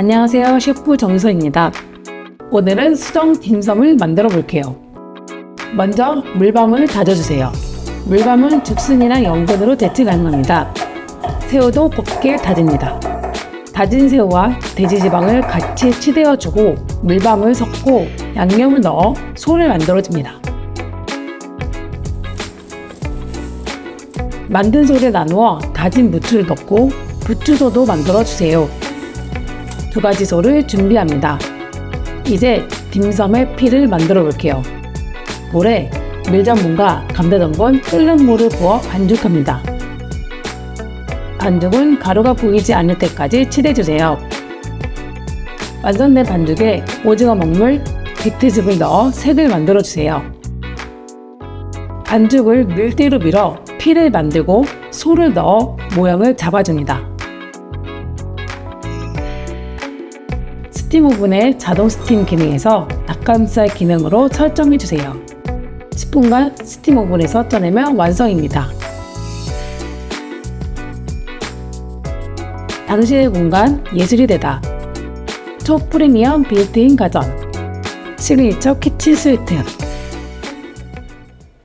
안녕하세요. 셰프 정수입니다. 오늘은 수정 딤섬을 만들어 볼게요. 먼저 물밤을 다져주세요. 물밤은 죽순이나 연근으로 대체 가능합니다. 새우도 곱게 다집니다. 다진 새우와 돼지 지방을 같이 치대어주고 물밤을 섞고 양념을 넣어 소를 만들어줍니다. 만든 소를 나누어 다진 무추를 넣고 부추소도 만들어주세요. 두 가지 소를 준비합니다. 이제 딤섬의 피를 만들어 볼게요. 물에 밀전분과 감자전분, 끓는 물을 부어 반죽합니다. 반죽은 가루가 보이지 않을 때까지 칠해주세요. 완성된 반죽에 오징어 먹물, 비트즙을 넣어 색을 만들어주세요. 반죽을 밀대로 밀어 피를 만들고 소를 넣어 모양을 잡아줍니다. 스팀 오븐의 자동 스팀 기능에서 닭가슴살 기능으로 설정해주세요. 10분간 스팀 오븐에서 쪄내면 완성입니다. 당신의 공간 예술이 되다. 초프리미엄 빌트인 가전 시그니처 키친 스위트